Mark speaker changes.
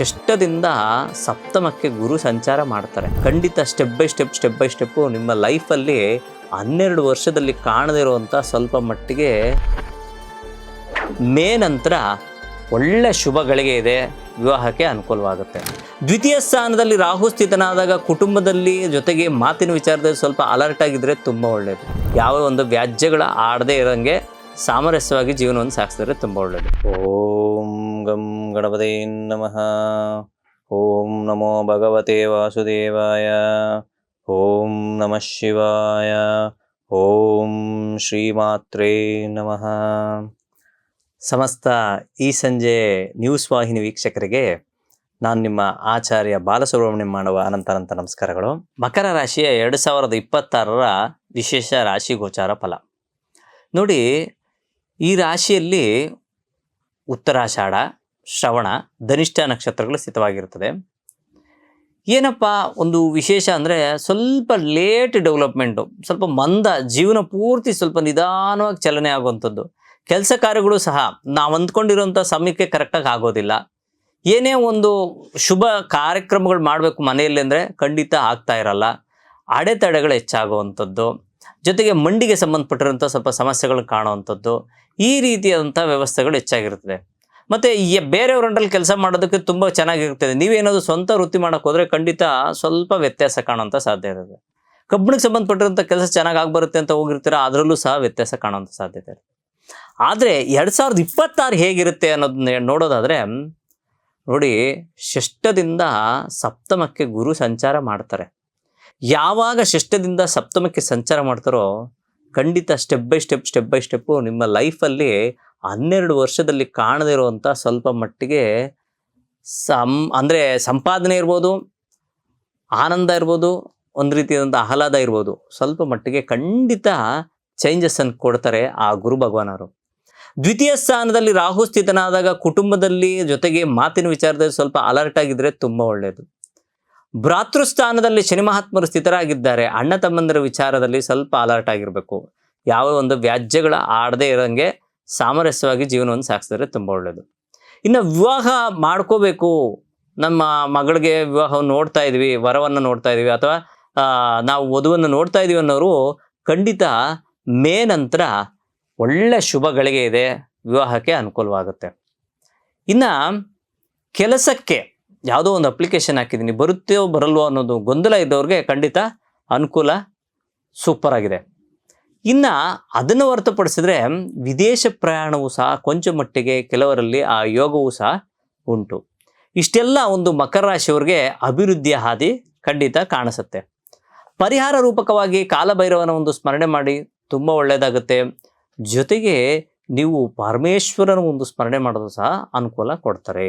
Speaker 1: ಷಷ್ಠದಿಂದ ಸಪ್ತಮಕ್ಕೆ ಗುರು ಸಂಚಾರ ಮಾಡ್ತಾರೆ. ಖಂಡಿತ step by step step by step ನಿಮ್ಮ ಲೈಫಲ್ಲಿ ಹನ್ನೆರಡು ವರ್ಷದಲ್ಲಿ ಕಾಣದೇ ಇರುವಂಥ ಸ್ವಲ್ಪ ಮಟ್ಟಿಗೆ ಮೇ ನಂತರ ಒಳ್ಳೆ ಶುಭ ಗಳಿಗೆ ಇದೆ, ವಿವಾಹಕ್ಕೆ ಅನುಕೂಲವಾಗುತ್ತೆ. ದ್ವಿತೀಯ ಸ್ಥಾನದಲ್ಲಿ ರಾಹು ಸ್ಥಿತನಾದಾಗ ಕುಟುಂಬದಲ್ಲಿ ಜೊತೆಗೆ ಮಾತಿನ ವಿಚಾರದಲ್ಲಿ ಸ್ವಲ್ಪ ಅಲರ್ಟ್ ಆಗಿದ್ದರೆ ತುಂಬ ಒಳ್ಳೆಯದು ಯಾವ ಒಂದು ವ್ಯಾಜ್ಯಗಳ ಆಡದೇ ಇರೋಂಗೆ ಸಾಮರಸ್ಯವಾಗಿ ಜೀವನವನ್ನು ಸಾಗಿಸಿದ್ರೆ ತುಂಬ ಒಳ್ಳೆಯದು ಓಂ ಗಂ ಗಣಪತಿ ನಮಃ ಓಂ ನಮೋ ಭಗವತೆ ವಾಸುದೇವಾಯ ಓಂ ನಮಃ ಶಿವಾಯ ಓಂ ಶ್ರೀಮಾತ್ರೇ ನಮಃ ಸಮಸ್ತ ಈ ಸಂಜೆ ನ್ಯೂಸ್ ವಾಹಿನಿ ವೀಕ್ಷಕರಿಗೆ ನಾನು ನಿಮ್ಮ ಆಚಾರ್ಯ ಬಾಲಸುಬ್ರಹ್ಮಣ್ಯ ಮಾಡುವ ಅನಂತ ಅನಂತ ನಮಸ್ಕಾರಗಳು. ಮಕರ ರಾಶಿಯ ಎರಡು ಸಾವಿರದ ಇಪ್ಪತ್ತಾರರ ವಿಶೇಷ ರಾಶಿ ಗೋಚಾರ ಫಲ. ನೋಡಿ, ಈ ರಾಶಿಯಲ್ಲಿ ಉತ್ತರಾಷಾಢ ಶ್ರವಣ ಧನಿಷ್ಠ ನಕ್ಷತ್ರಗಳು ಸ್ಥಿತವಾಗಿರುತ್ತದೆ. ಏನಪ್ಪ, ಒಂದು ವಿಶೇಷ ಅಂದರೆ ಸ್ವಲ್ಪ ಲೇಟ್ ಡೆವಲಪ್ಮೆಂಟು, ಸ್ವಲ್ಪ ಮಂದ, ಜೀವನ ಪೂರ್ತಿ ಸ್ವಲ್ಪ ನಿಧಾನವಾಗಿ ಚಲನೆ ಆಗುವಂಥದ್ದು. ಕೆಲಸ ಕಾರ್ಯಗಳು ಸಹ ನಾವು ಅಂದ್ಕೊಂಡಿರೋಂಥ ಸಮಯಕ್ಕೆ ಕರೆಕ್ಟಾಗಿ ಆಗೋದಿಲ್ಲ. ಏನೇ ಒಂದು ಶುಭ ಕಾರ್ಯಕ್ರಮಗಳು ಮಾಡಬೇಕು ಮನೆಯಲ್ಲಿ ಅಂದರೆ ಖಂಡಿತ ಆಗ್ತಾ ಇರಲ್ಲ. ಅಡೆತಡೆಗಳು ಹೆಚ್ಚಾಗುವಂಥದ್ದು. ಜೊತೆಗೆ ಮಂಡಿಗೆ ಸಂಬಂಧಪಟ್ಟಿರೋಂಥ ಸ್ವಲ್ಪ ಸಮಸ್ಯೆಗಳು ಕಾಣುವಂಥದ್ದು. ಈ ರೀತಿಯಾದಂಥ ವ್ಯವಸ್ಥೆಗಳು ಹೆಚ್ಚಾಗಿರ್ತದೆ ಮತ್ತು ಬೇರೆಯವ್ರ ಅಂಡಲ್ಲಿ ಕೆಲಸ ಮಾಡೋದಕ್ಕೆ ತುಂಬ ಚೆನ್ನಾಗಿರ್ತದೆ. ನೀವೇನಾದರೂ ಸ್ವಂತ ವೃತ್ತಿ ಮಾಡೋಕೆ ಹೋದರೆ ಖಂಡಿತ ಸ್ವಲ್ಪ ವ್ಯತ್ಯಾಸ ಕಾಣುವಂಥ ಸಾಧ್ಯ ಇರುತ್ತೆ. ಕಬ್ಬಿಣಕ್ಕೆ ಸಂಬಂಧಪಟ್ಟಿರೋಂಥ ಕೆಲಸ ಚೆನ್ನಾಗಿ ಆಗ್ಬರುತ್ತೆ ಅಂತ ಹೋಗಿರ್ತೀರ, ಅದರಲ್ಲೂ ಸಹ ವ್ಯತ್ಯಾಸ ಕಾಣುವಂಥ ಸಾಧ್ಯತೆ ಇರುತ್ತೆ. ಆದರೆ ಎರಡು ಸಾವಿರದ ಇಪ್ಪತ್ತಾರು ಹೇಗಿರುತ್ತೆ ಅನ್ನೋದನ್ನ ನೋಡೋದಾದರೆ, ನೋಡಿ ಷಷ್ಠದಿಂದ ಸಪ್ತಮಕ್ಕೆ ಗುರು ಸಂಚಾರ ಮಾಡ್ತಾರೆ. ಯಾವಾಗ ಷಷ್ಠದಿಂದ ಸಪ್ತಮಕ್ಕೆ ಸಂಚಾರ ಮಾಡ್ತಾರೋ ಖಂಡಿತ step by step step by step ನಿಮ್ಮ ಲೈಫಲ್ಲಿ ಹನ್ನೆರಡು ವರ್ಷದಲ್ಲಿ ಕಾಣದೇ ಇರುವಂಥ ಸ್ವಲ್ಪ ಮಟ್ಟಿಗೆ ಸಂ, ಅಂದರೆ ಸಂಪಾದನೆ ಇರ್ಬೋದು, ಆನಂದ ಇರ್ಬೋದು, ಒಂದು ರೀತಿಯಾದಂಥ ಆಹ್ಲಾದ ಇರ್ಬೋದು, ಸ್ವಲ್ಪ ಮಟ್ಟಿಗೆ ಖಂಡಿತ ಚೇಂಜಸ್ಸನ್ನು ಕೊಡ್ತಾರೆ ಆ ಗುರು ಭಗವಾನರು ದ್ವಿತೀಯ ಸ್ಥಾನದಲ್ಲಿ ರಾಹು ಸ್ಥಿತನಾದಾಗ ಕುಟುಂಬದಲ್ಲಿ ಜೊತೆಗೆ ಮಾತಿನ ವಿಚಾರದಲ್ಲಿ ಸ್ವಲ್ಪ ಅಲರ್ಟ್ ಆಗಿದ್ರೆ ತುಂಬ ಒಳ್ಳೆಯದು ಭ್ರಾತೃಸ್ಥಾನದಲ್ಲಿ ಶನಿ ಮಹಾತ್ಮರು ಸ್ಥಿತರಾಗಿದ್ದಾರೆ, ಅಣ್ಣ ತಮ್ಮಂದರ ವಿಚಾರದಲ್ಲಿ ಸ್ವಲ್ಪ ಅಲರ್ಟ್ ಆಗಿರಬೇಕು. ಯಾವ ಒಂದು ವ್ಯಾಜ್ಯಗಳ ಆಡದೇ ಇರೋಂಗೆ ಸಾಮರಸ್ಯವಾಗಿ ಜೀವನವನ್ನು ಸಾಗಿಸಿದ್ರೆ ತುಂಬ ಒಳ್ಳೆಯದು ಇನ್ನು ವಿವಾಹ ಮಾಡ್ಕೋಬೇಕು. ನಮ್ಮ ಮಗಳಿಗೆ ವಿವಾಹವನ್ನು ನೋಡ್ತಾ ಇದ್ವಿ, ವರವನ್ನು ನೋಡ್ತಾ ಇದ್ವಿ ಅಥವಾ ನಾವು ವಧುವನ್ನು ನೋಡ್ತಾ ಇದ್ದೀವಿ ಅನ್ನೋರು ಖಂಡಿತ ಮೇ ನಂತರ ಒಳ್ಳೆ ಶುಭ ಗಳಿಗೆ ಇದೆ, ವಿವಾಹಕ್ಕೆ ಅನುಕೂಲವಾಗುತ್ತೆ. ಇನ್ನು ಕೆಲಸಕ್ಕೆ ಯಾವುದೋ ಒಂದು ಅಪ್ಲಿಕೇಶನ್ ಹಾಕಿದ್ದೀನಿ, ಬರುತ್ತೋ ಬರಲ್ವೋ ಅನ್ನೋದು ಗೊಂದಲ ಇದ್ದವ್ರಿಗೆ ಖಂಡಿತ ಅನುಕೂಲ ಸೂಪರ್ ಆಗಿದೆ. ಇನ್ನು ಅದನ್ನು ಹೊರತುಪಡಿಸಿದ್ರೆ ವಿದೇಶ ಪ್ರಯಾಣವೂ ಸಹ ಕೊಂಚ ಮಟ್ಟಿಗೆ ಕೆಲವರಲ್ಲಿ ಆ ಯೋಗವೂ ಸಹ ಉಂಟು. ಇಷ್ಟೆಲ್ಲ ಒಂದು ಮಕರ ರಾಶಿಯವರಿಗೆ ಅಭಿವೃದ್ಧಿಯ ಹಾದಿ ಖಂಡಿತ ಕಾಣಿಸುತ್ತೆ. ಪರಿಹಾರ ರೂಪಕವಾಗಿ ಕಾಲಭೈರವನ ಒಂದು ಸ್ಮರಣೆ ಮಾಡಿ ತುಂಬ ಒಳ್ಳೆಯದಾಗುತ್ತೆ ಜೊತೆಗೆ ನೀವು ಪರಮೇಶ್ವರನ ಒಂದು ಸ್ಮರಣೆ ಮಾಡೋದು ಸಹ ಅನುಕೂಲ ಕೊಡ್ತಾರೆ.